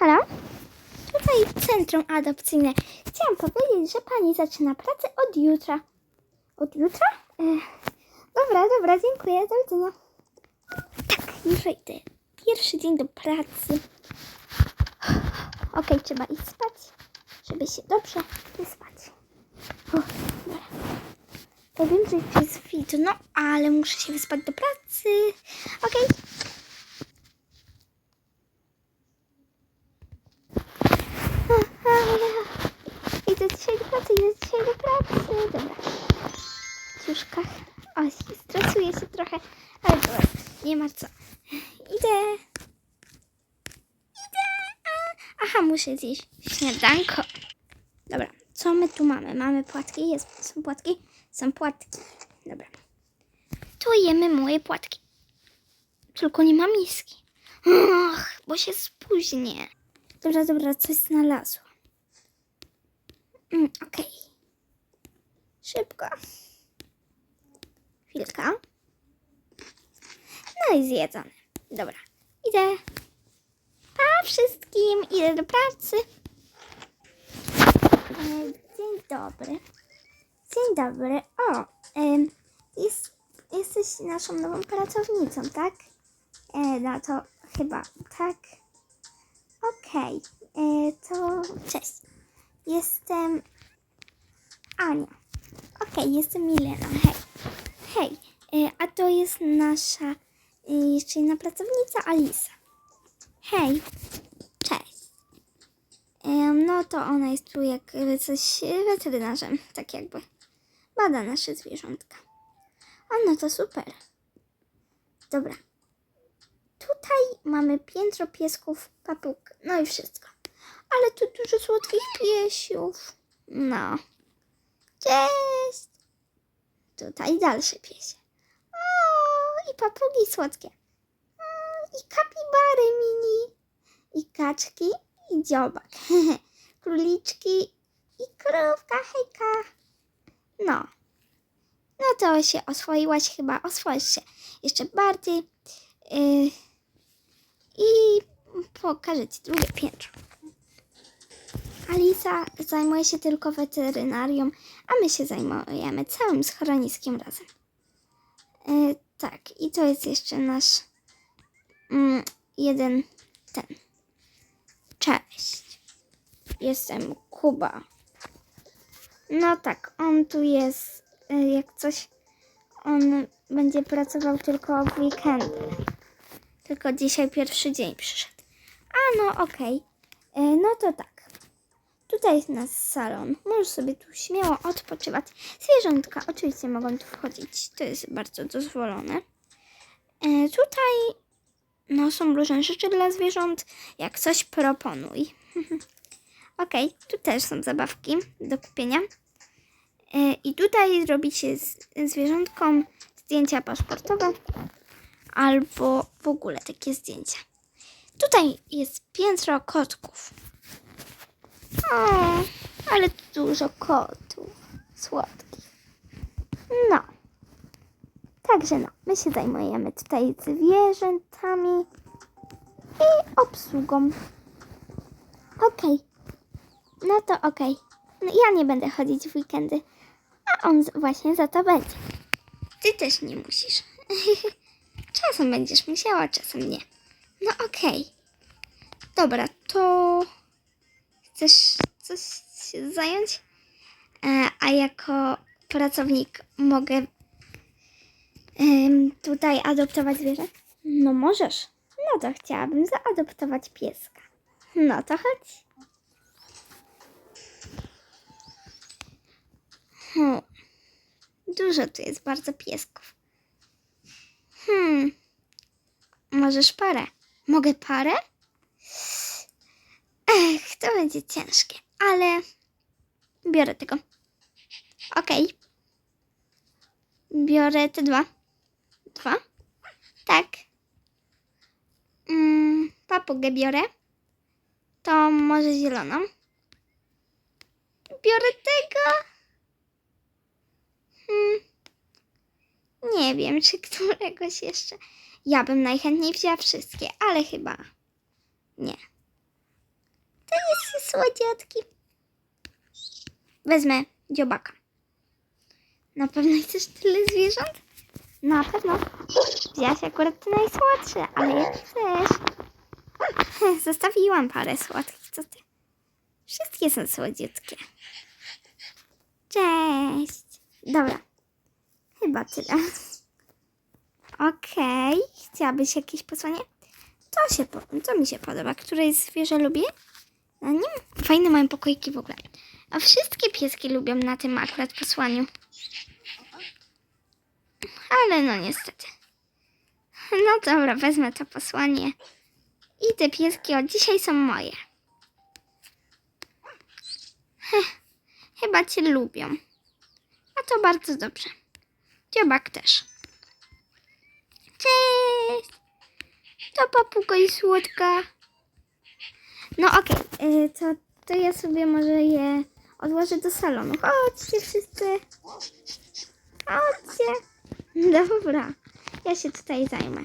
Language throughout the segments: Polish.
Halo? Tutaj centrum adopcyjne. Chciałam powiedzieć, że pani zaczyna pracę od jutra. Od jutra? Dobra, dobra, dziękuję. Do widzenia. Tak, już idę. Pierwszy dzień do pracy. Okej, trzeba iść spać, żeby się dobrze wyspać. Uff, dobra. Ja że jest widno, ale muszę się wyspać do pracy. Okej. Idę dzisiaj do pracy, idę dzisiaj do pracy. Dobra. W. O, stresuję się trochę, ale dobra, nie ma co. Idę. Idę. Aha, muszę zjeść śniadanko. Dobra, co my tu mamy? Mamy płatki, jest, są płatki, są płatki. Dobra. Tu jemy moje płatki. Tylko nie ma miski. Och, bo się spóźnię. Dobra, dobra, coś znalazłam. Mm, Okej. Szybko. Chwilka. No i zjedzone. Dobra, idę. Pa wszystkim, idę do pracy. E, Dzień dobry. Dzień dobry. O, jest, jesteś naszą nową pracownicą, tak? E, no to chyba tak. Okej, e, to cześć. Jestem Ania. Okej, jestem Milena. Hej. Hej, e, a to jest nasza e, jeszcze jedna pracownica Alisa. Hej, cześć. Em, no to ona jest tu jakby coś weterynarzem, tak jakby. Bada nasze zwierzątka. A no to super. Dobra. Tutaj mamy piętro piesków, papug, no i wszystko. Ale tu dużo słodkich piesiów. No. Cześć. Tutaj dalsze piesie. O, i papugi słodkie. O, I kapibary mini. I kaczki, i dziobak. Króliczki i krówka, hejka. No. No to się oswoiłaś chyba, oswoisz się jeszcze bardziej. Yy, I pokażę Ci drugie piętro. Alisa zajmuje się tylko weterynarią, a my się zajmujemy całym schroniskiem razem. Yy, tak, i to jest jeszcze nasz mm, jeden ten. Cześć. Jestem Kuba. No tak, on tu jest, y, jak coś, on będzie pracował tylko w weekendy. Tylko dzisiaj pierwszy dzień przyszedł. A no, okej. Y, No to tak. Tutaj jest nasz salon. Możesz sobie tu śmiało odpoczywać. Zwierzątka oczywiście mogą tu wchodzić. To jest bardzo dozwolone. Y, Tutaj no, są różne rzeczy dla zwierząt. Jak coś proponuj. Okej, tu też są zabawki do kupienia. E, I tutaj robi się z zwierzątkom zdjęcia paszportowe albo w ogóle takie zdjęcia. Tutaj jest piętro kotków. O, ale dużo kotów słodkich. No. Także no, my się zajmujemy tutaj zwierzętami i obsługą. Okej. No to okej. No, ja nie będę chodzić w weekendy, a on właśnie za to będzie. Ty też nie musisz. czasem będziesz musiała, czasem nie. No okej. Dobra, to chcesz coś się zająć? E, a jako pracownik mogę tutaj adoptować zwierzę? No możesz. No to chciałabym zaadoptować pieska. No to chodź. Hmm. Dużo tu jest bardzo piesków. Hmm. Możesz parę. Mogę parę? Ech, to będzie ciężkie, ale biorę tego. Okej. Biorę te dwa. Dwa? Tak. Mm, papugę biorę. To może zieloną. Biorę tego. Hmm. Nie wiem, czy któregoś jeszcze. Ja bym najchętniej wzięła wszystkie, ale chyba nie. To jest słodziutki. Wezmę dziobaka. Na pewno chcesz tyle zwierząt? Na pewno. Wzięłaś akurat te najsłodsze, ale jak chcesz. Zostawiłam parę słodkich, co ty? Wszystkie są słodziutkie. Cześć. Dobra. Chyba tyle. Okej. Chciałabyś jakieś posłanie? To się, to mi się podoba. Które zwierzę lubię? Na nim? Fajne mają pokoiki w ogóle. A wszystkie pieski lubią na tym akurat posłaniu. Ale no niestety. No dobra, wezmę to posłanie. I te pieski od dzisiaj są moje. Heh, chyba cię lubią. A to bardzo dobrze. Dziobak też. Cześć! To papuga i słodka. No okej, y, to, to ja sobie może je odłożę do salonu. Chodźcie wszyscy. Chodźcie. Dobra, ja się tutaj zajmę.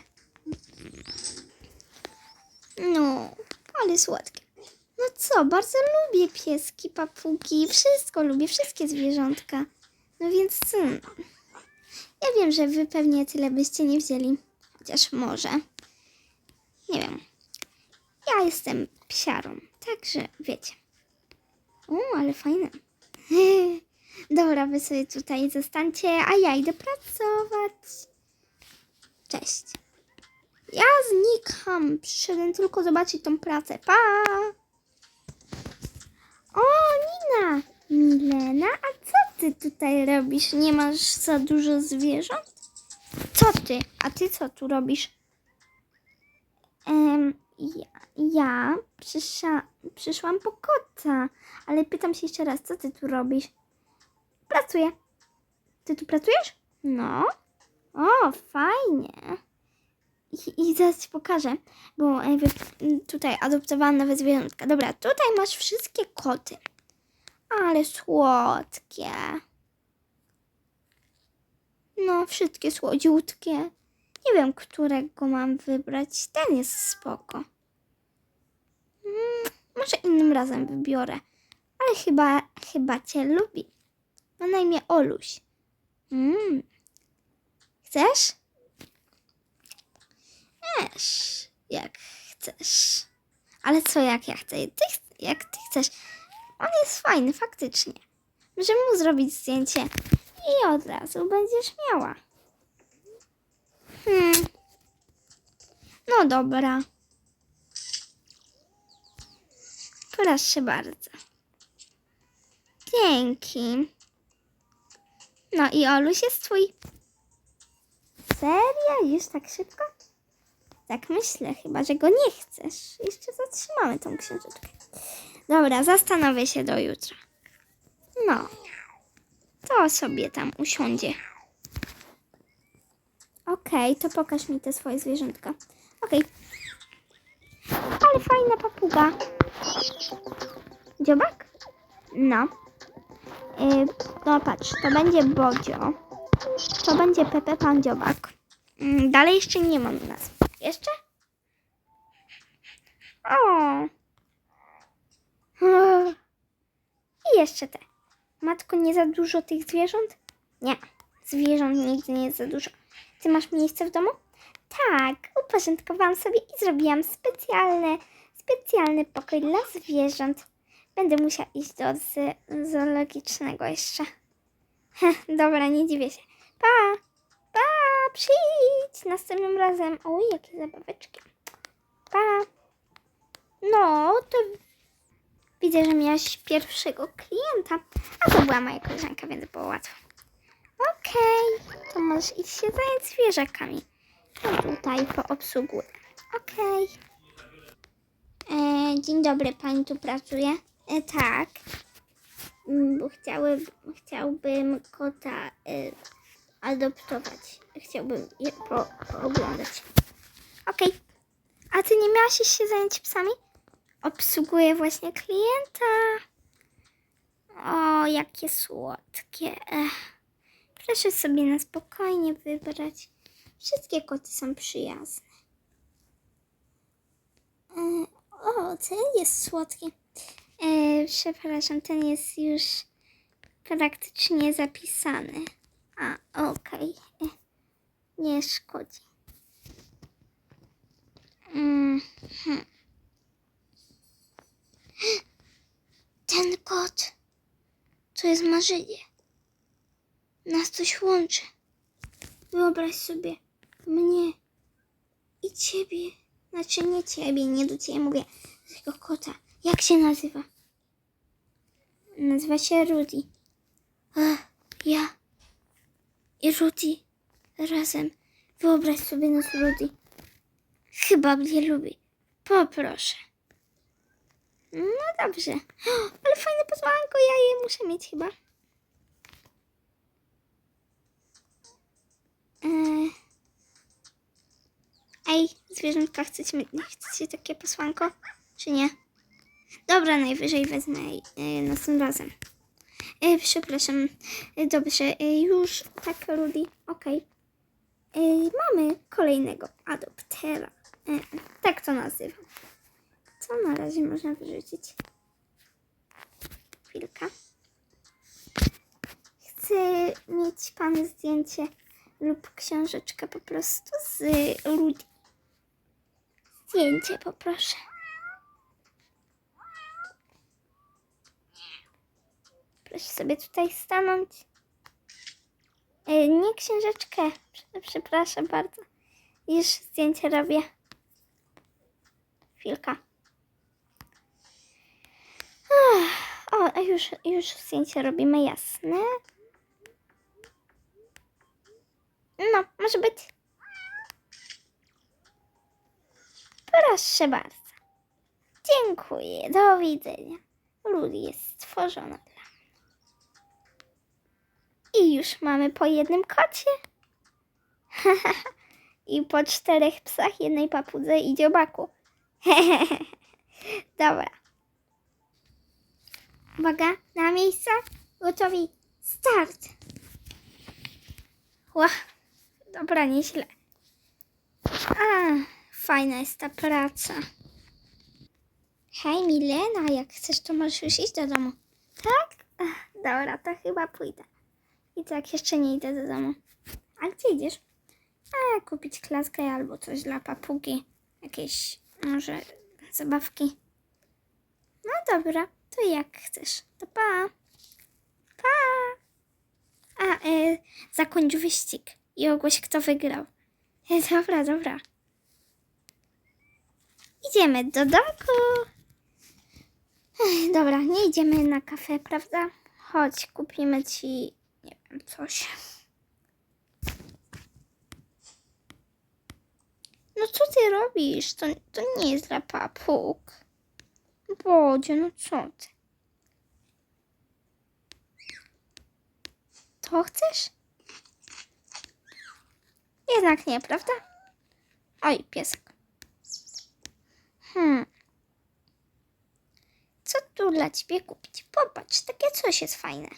No, ale słodkie. No co, bardzo lubię pieski, papugi, wszystko lubię, wszystkie zwierzątka. No więc co? Ja wiem, że wy pewnie tyle byście nie wzięli. Chociaż może. Nie wiem. Ja jestem psiarą, także wiecie. O, ale fajne. Dobra, wy sobie tutaj zostańcie, a ja idę pracować. Cześć. Ja znikam. Przyszedłem tylko zobaczyć tą pracę. Pa! O, Nina! Milena, a co ty tutaj robisz? Nie masz za dużo zwierząt? Co ty? A ty co tu robisz? Em, ja, ja przysza, przyszłam po kota, ale pytam się jeszcze raz, co ty tu robisz? Pracuję. Ty tu pracujesz? No. O, fajnie. I, i zaraz ci pokażę, bo e, wy, m, tutaj adoptowałam nowe zwierzątka. Dobra, tutaj masz wszystkie koty. Ale słodkie. No, wszystkie słodziutkie. Nie wiem, którego mam wybrać. Ten jest spoko. Mm, może innym razem wybiorę. Ale chyba, chyba cię lubi. Ma na imię Oluś. Mm. Chcesz? Wiesz, jak chcesz. Ale co jak ja chcę? Ty, jak ty chcesz. On jest fajny, faktycznie. Możemy mu zrobić zdjęcie i od razu będziesz miała. Hmm. No dobra. Proszę bardzo. Dzięki. No i Oluś jest twój. Serio? Już tak szybko? Tak myślę, chyba że go nie chcesz. Jeszcze zatrzymamy tą książeczkę. Dobra, zastanowię się do jutra. No, to sobie tam usiądzie. Okej, to pokaż mi te swoje zwierzątka. Okej. Ale fajna papuga. Dziobak? No. Yy, no patrz, to będzie Bodzio. To będzie Pepe Pan Dziobak. Mm, dalej jeszcze nie mam nazw. Jeszcze? O. I jeszcze te. Matko, nie za dużo tych zwierząt? Nie, zwierząt nigdy nie jest za dużo. Ty masz miejsce w domu? Tak, uporządkowałam sobie i zrobiłam specjalny, specjalny pokój dla zwierząt. Będę musiała iść do zoologicznego jeszcze. Dobra, nie dziwię się. Pa! Pa! Przyjdź następnym razem. Oj, jakie zabaweczki. Pa! No, to widzę, że miałaś pierwszego klienta. A to była moja koleżanka, więc było łatwo. Okej, to możesz iść się zająć zwierzakami. Ja tutaj poobsługuję. Okej. E, Dzień dobry, pani tu pracuje? E, tak. Mm, Bo chciały, chciałbym kota e, adoptować. Chciałbym je po, pooglądać. Okej. A ty nie miałaś się zająć psami? Obsługuję właśnie klienta. O, jakie słodkie. Ech. Proszę sobie na spokojnie wybrać. Wszystkie koty są przyjazne. E, O, ten jest słodki. E, przepraszam, ten jest już praktycznie zapisany. A, okej. E, Nie szkodzi. Mm, hmm. Ten kot to jest marzenie. Nas coś łączy. Wyobraź sobie mnie i ciebie. Znaczy nie ciebie, nie do ciebie mówię. Tego kota. Jak się nazywa? Nazywa się Rudy. A, ja i Rudy razem. Wyobraź sobie nas Rudy. Chyba mnie lubi. Poproszę. No dobrze. Ale fajne posłanko, ja je muszę mieć chyba. Ej, zwierzątka, chcecie, chcecie takie posłanko? Czy nie? Dobra, najwyżej wezmę e, następnym razem. E, przepraszam. E, dobrze, e, już tak, Rudy. Okej. E, mamy kolejnego adoptera. E, tak to nazywam. Co na razie można wyrzucić? Chwilka. Chcę mieć pan zdjęcie lub książeczkę po prostu z Rudy. Zdjęcie poproszę. Proszę sobie tutaj stanąć. E, nie książeczkę. Prze- Przepraszam bardzo. Już zdjęcie robię. Chwilka. O, już, już zdjęcie robimy, jasne. No, może być. Proszę bardzo. Dziękuję. Do widzenia. Ludi jest stworzona dla mnie. I już mamy po jednym kocie. I po czterech psach, jednej papudze i dziobaku. Dobra. Uwaga, na miejsce. Gotowi. Start. Ła, dobra, nieźle. A, fajna jest ta praca. Hej, Milena, jak chcesz, to możesz już iść do domu. Tak? Ach, dobra, to chyba pójdę. I tak jeszcze nie idę do domu. A gdzie idziesz? A, kupić klaskę albo coś dla papugi. Jakieś, może, zabawki. No dobra, to jak chcesz. To pa. Pa. A, e, zakończ wyścig i ogłoś, kto wygrał. Dobra, dobra. Idziemy do domku. Dobra, nie idziemy na kafę, prawda? Chodź, kupimy ci, nie wiem, coś. No co ty robisz? To, to nie jest dla papug. Bodzie, no co ty? To chcesz? Jednak nie, prawda? Oj, piesek. Hmm. Co tu dla ciebie kupić? Popatrz, takie coś jest fajne.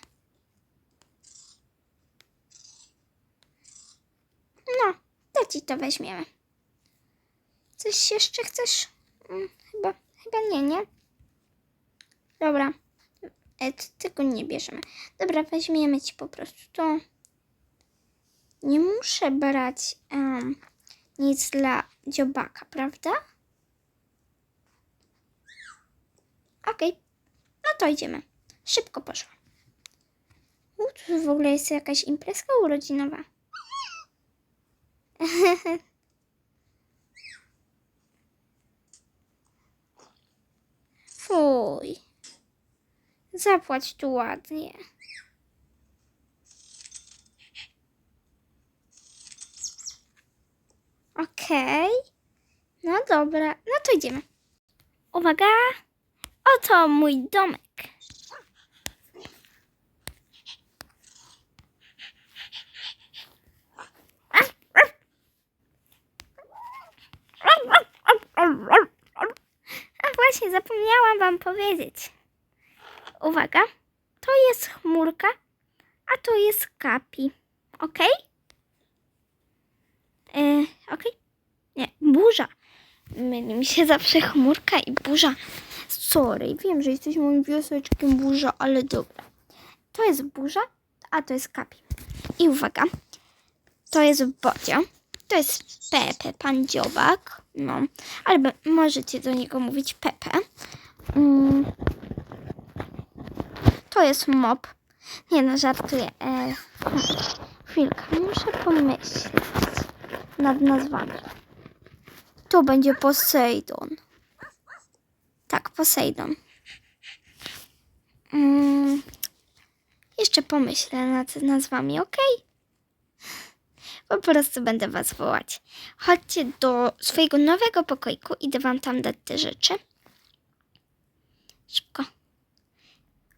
No, to ci to weźmiemy. Coś jeszcze chcesz? Mm, chyba, chyba nie, nie? Dobra. E, tego nie bierzemy. Dobra, weźmiemy ci po prostu to. Nie muszę brać em, nic dla dziobaka, prawda? Okej, no to idziemy. Szybko poszło. U, tu w ogóle jest jakaś imprezka urodzinowa. Fuj. Zapłać tu ładnie. Okej. No dobra, no to idziemy. Uwaga! Oto mój domek. A właśnie, zapomniałam wam powiedzieć. Uwaga, to jest chmurka, a to jest kapi. Ok? E, ok? Nie, burza. myli mi się zawsze chmurka i burza. Sorry, wiem, że jesteś moim wioseczkiem burza, ale dobra. To jest burza, a to jest kapi. I uwaga, to jest Bodzio, to jest Pepe, pan dziobak, no, ale be- możecie do niego mówić Pepe. Mm. To jest mop. Nie no, żartuję. E, muszę pomyśleć nad nazwami. To będzie Poseidon. Tak, Poseidon. Mm, jeszcze pomyślę nad nazwami, ok? Po prostu będę was wołać. Chodźcie do swojego nowego pokoiku. Idę wam tam dać te rzeczy. Szybko.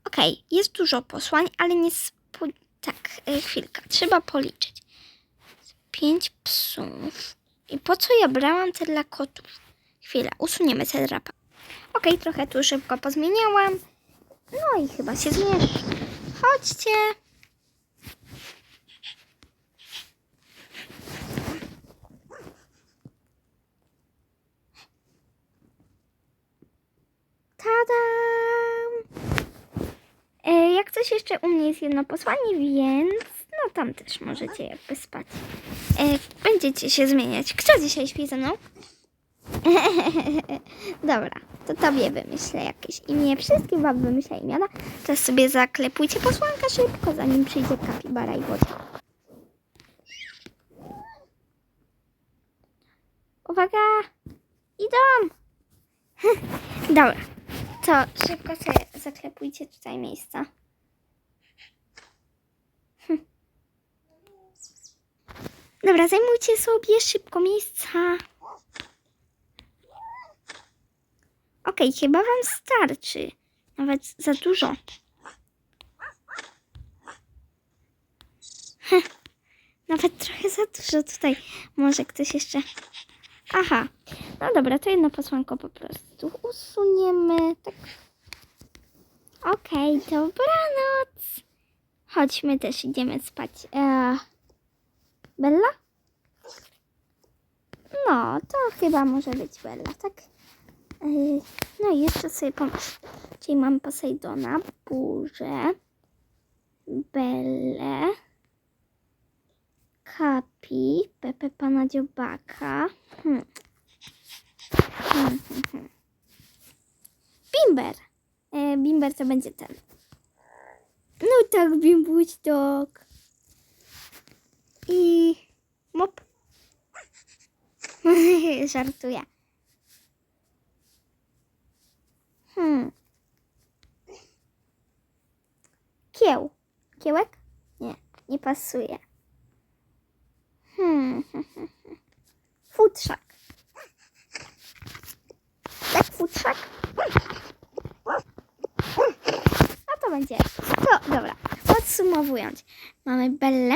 Okej, jest dużo posłań, ale nie... Spo... Tak, e, chwilka. Trzeba policzyć. Pięć psów. I po co ja brałam te dla kotów? Chwila, usuniemy te drapa. Okej, trochę tu szybko pozmieniałam. No i chyba się zmieszczę. Chodźcie. Tadam! E, jak coś jeszcze u mnie jest jedno posłanie, więc no tam też możecie jakby spać. E, będziecie się zmieniać. Kto dzisiaj śpi ze mną? Dobra, to tobie wymyślę jakieś imię. Wszystkim wam wymyślę imiona. Teraz sobie zaklepujcie posłanka szybko, zanim przyjdzie kapibara i woda. Uwaga! Idą! Dobra, to szybko sobie zaklepujcie tutaj miejsca. Dobra, zajmujcie sobie szybko miejsca. Okej, chyba wam starczy. Nawet za dużo. Heh, Nawet trochę za dużo tutaj. Może ktoś jeszcze. Aha. No dobra, to jedno posłanko po prostu usuniemy. Tak. Okej, dobranoc. Chodźmy też, idziemy spać. E, Bella? No, to chyba może być Bella, tak? Yy, No i jeszcze sobie pomyśl. Czyli mam Posejdona, Burzę, Belle, Kapi, Pepe Pana Dziobaka. Hmm. Hmm, hmm, hmm. Bimber. E, Bimber to będzie ten. No tak, Bimbuś tak. I mop. Żartuję. Hmm. Kieł. Kiełek? Nie, nie pasuje. Hmm. Futrzak. Tak, futrzak? No to będzie. To, dobra. Podsumowując. Mamy Bellę.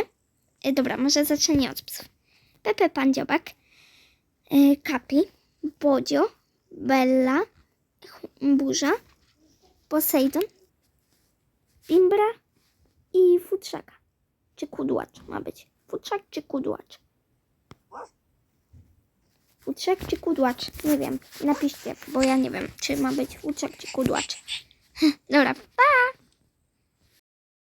E, dobra, może zacznę od psów. Pepe Pan. E, Kapi. Bodzio. Bella. Burza, Poseidon, Bimbra i Futrzaka. Czy kudłacz ma być? Futrzak czy kudłacz? Futrzak czy kudłacz? Nie wiem. Napiszcie, bo ja nie wiem, czy ma być futrzak czy kudłacz. Dobra, pa!